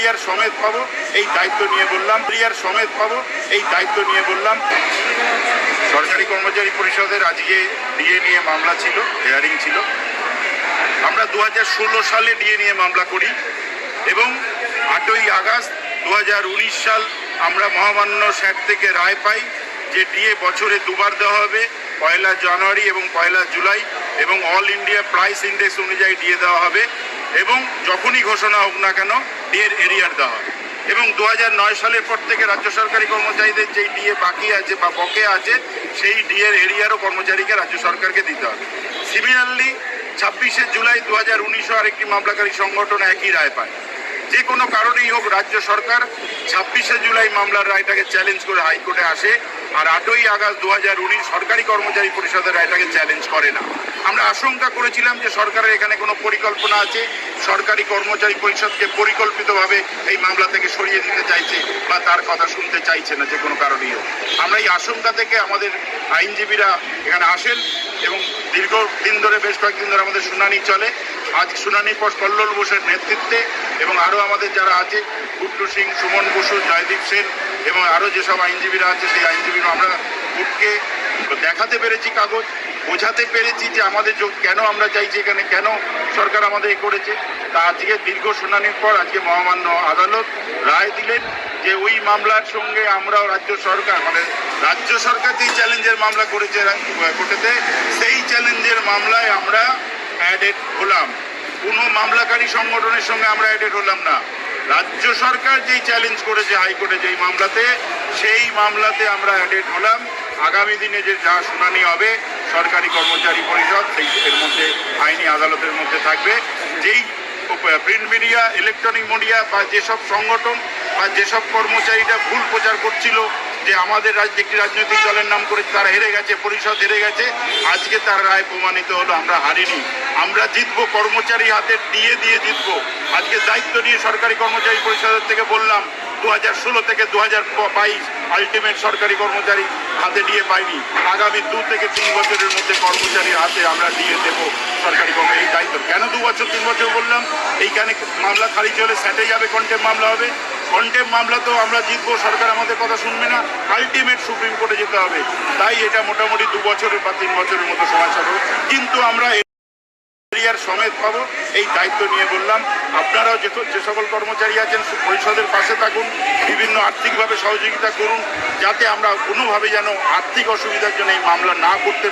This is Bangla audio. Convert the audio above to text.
এরিয়ার সমেত পাবো, এই দায়িত্ব নিয়ে বললাম। এরিয়ার সমেত পাবো, এই দায়িত্ব নিয়ে বললাম। সরকারি কর্মচারী পরিষদের আজকে ডিএ নিয়ে মামলা ছিল হেয়ারিং ছিল। আমরা দু হাজার ষোলো সালে ডিএ নিয়ে মামলা করি এবং আটই আগস্ট দু হাজার উনিশ সাল আমরা মহামান্য স্যাট থেকে রায় পাই যে ডিএ বছরে দুবার দেওয়া হবে, পয়লা জানুয়ারি এবং পয়লা জুলাই এবং অল ইন্ডিয়া প্রাইস ইন্ডেক্স অনুযায়ী ডিএ দেওয়া হবে। এবং যখনই ঘোষণা হোক না কেন ডিএর এরিয়ার দেওয়া হবে। এবং দু হাজার নয় সালের পর থেকে রাজ্য সরকারি কর্মচারীদের যেই ডিএ বাকি আছে বা বকে আছে, সেই ডিএর এরিয়ারও কর্মচারীকে রাজ্য সরকারকে দিতে হবে। সিমিলারলি ছাব্বিশে জুলাই দু হাজার উনিশও আরেকটি মামলাকারী সংগঠন একই রায় পায়। যে কোনো কারণেই হোক, রাজ্য সরকার ছাব্বিশে জুলাই মামলার রায়টাকে চ্যালেঞ্জ করে হাইকোর্টে আসে। আর আটই আগস্ট দু হাজার উনিশ সরকারি কর্মচারী পরিষদের এটাকে চ্যালেঞ্জ করে না। আমরা আশঙ্কা করেছিলাম যে সরকারের এখানে কোনো পরিকল্পনা আছে, সরকারি কর্মচারী পরিষদকে পরিকল্পিতভাবে এই মামলা থেকে সরিয়ে দিতে চাইছে বা তার কথা শুনতে চাইছে না যে কোনো কারণেই আমরা এই আশঙ্কা থেকে আমাদের আইনজীবীরা এখানে আসেন এবং দীর্ঘ দিন ধরে, বেশ কয়েকদিন ধরে আমাদের শুনানি চলে। আজ শুনানির পর কল্লোল বোসের নেতৃত্বে এবং আরও আমাদের যারা আছে, গুড্ডু সিং, সুমন বসু, জয়দীপ সেন এবং আরও যেসব আইনজীবীরা আছে, সেই আইনজীবীরা, আমরা কোর্টকে দেখাতে পেরেছি কাগজ, বোঝাতে পেরেছি যে আমাদের কেন আমরা চাইছি এখানে, কেন সরকার আমাদের এ করেছে। তা আজকে দীর্ঘ শুনানির পর আজকে মহামান্য আদালত রায় দিলেন যে ওই মামলার সঙ্গে আমরাও রাজ্য সরকার মানে রাজ্য সরকার যেই চ্যালেঞ্জের মামলা করেছে কোর্টেতে, সেই চ্যালেঞ্জের মামলায় আমরা অ্যাডেড হলাম। কোনো মামলাকারী সংগঠনের সঙ্গে আমরা অ্যাডেড হলাম না। রাজ্য সরকার যেই চ্যালেঞ্জ করেছে হাইকোর্টে যেই মামলাতে, সেই মামলাতে আমরা অ্যাডেড হলাম। আগামী দিনে যে যা শুনানি হবে, সরকারি কর্মচারী পরিষদ, সেই এর মধ্যে, আইনি আদালতের মধ্যে থাকবে। যেই প্রিন্ট মিডিয়া ইলেকট্রনিক মিডিয়া বা যেসব সংগঠন বা যেসব কর্মচারীরা ভুল প্রচার করছিল যে আমাদের একটি রাজনৈতিক দলের নাম করে তারা হেরে গেছে, পরিষদ হেরে গেছে, আজকে তার রায় প্রমাণিত হলো, আমরা হারিনি। আমরা জিতবো, কর্মচারী হাতে দিয়ে দিয়ে জিতবো। আজকে দায়িত্ব নিয়ে সরকারি কর্মচারী পরিষদের থেকে বললাম দু হাজার ষোলো থেকে দু হাজার বাইশ আলটিমেট সরকারি কর্মচারী হাতে দিয়ে পাইনি। আগামী দু থেকে তিন বছরের মধ্যে কর্মচারীর হাতে আমরা দিয়ে দেবো সরকারি কর্ম এই দায়িত্ব। কেন দু বছর, তিন বছর বললাম? এইখানে মামলা খারিজ হলে স্যাটে যাবে কন্টেম মামলা হবে। কন্টেম মামলা তো আমরা জিতবো, সরকার আমাদের কথা শুনবে না। আলটিমেট সুপ্রিম কোর্টে যেতে হবে। তাই এটা মোটামুটি দু বছরের বা তিন বছরের মতো সময় চাবো কিন্তু আমরা সমেত পাবো, এই দায়িত্ব নিয়ে বললাম। আপনারাও যে যে সকল কর্মচারী আছেন, পরিষদের পাশে থাকুন, বিভিন্ন আর্থিকভাবে সহযোগিতা করুন, যাতে আমরা কোনোভাবে যেন আর্থিক অসুবিধার জন্য এই মামলা না করতে